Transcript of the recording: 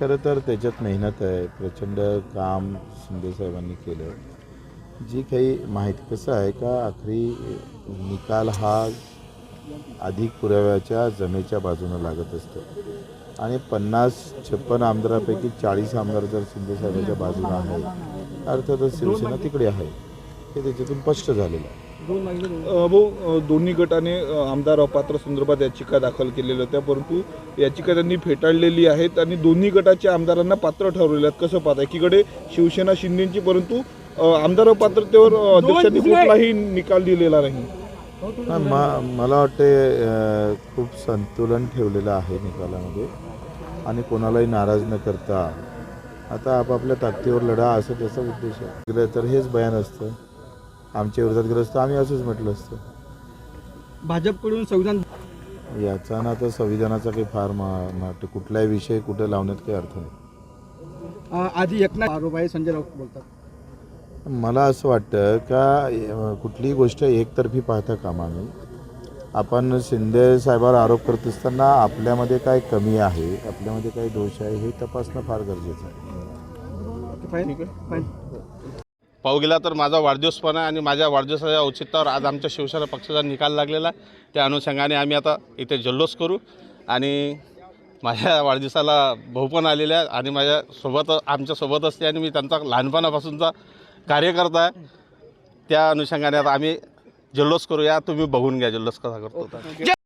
खरं तर त्याच्यात मेहनत आहे. प्रचंड काम शिंदेसाहेबांनी केलं. जी काही माहिती कसं आहे का आखरी निकाल हा अधिक पुराव्याच्या जमेच्या बाजूनं लागत असतो. आणि पन्नास छप्पन आमदारापैकी चाळीस आमदार जर शिंदेसाहेबांच्या बाजूनं आहे अर्थातच शिवसेना तिकडे आहे. हे त्याच्यातून स्पष्ट झालेलं आहे. भाऊ दोन्ही गटाने आमदार अपात्र संदर्भात याचिका दाखल केलेल्या होत्या परंतु याचिका त्यांनी फेटाळलेली आहेत आणि दोन्ही गटाच्या आमदारांना पात्र ठरवलेले आहेत. कसं पाहता एकीकडे शिवसेना शिंदेची परंतु आमदार अपात्रतेवर अध्यक्षांनी कुठलाही निकाल दिलेला नाही. हा, मा मला वाटते खूप संतुलन ठेवलेलं आहे निकालामध्ये आणि कोणालाही नाराज न करता. आता आपापल्या ताकदीवर लढा असं त्याचा उद्देश आहे. तर हेच बयान असतं. आमच्या विरोधात गेलं असतं आम्ही असंच म्हटलं असतं. भाजपकडून संविधान याचा ना तर संविधानाचा काही फार मा मला वाटतं कुठलाही विषय कुठे लावण्यात काही अर्थ नाही. अ, आधी एकनाथ आरोप आहे संजय राऊत बोलतात. मला असं वाटतं का अ, कुठलीही गोष्ट एकतर्फी पाहता कामा नये. आपण शिंदे साहेबावर आरोप करत असताना आपल्यामध्ये काय कमी आहे आपल्यामध्ये काय दोष आहे हे तपासणं फार गरजेचं आहे. फाईन फाईन पाहू गेला तर माझा वाढदिवस पण आहे आणि माझ्या वाढदिवसाच्या औचित्यावर आज आमच्या शिवसेना पक्षाचा निकाल लागलेला आहे. त्या अनुषंगाने आम्ही आता इथे जल्लोष करू आणि माझ्या वाढदिवसाला भाऊ पण आलेले आहे आणि माझ्यासोबत आमच्यासोबत असते आणि मी त्यांचा लहानपणापासूनचा कार्यकर्ता आहे. त्या अनुषंगाने आता आम्ही जल्लोष करूया. तुम्ही बघून घ्या जल्लोष कसा करतो.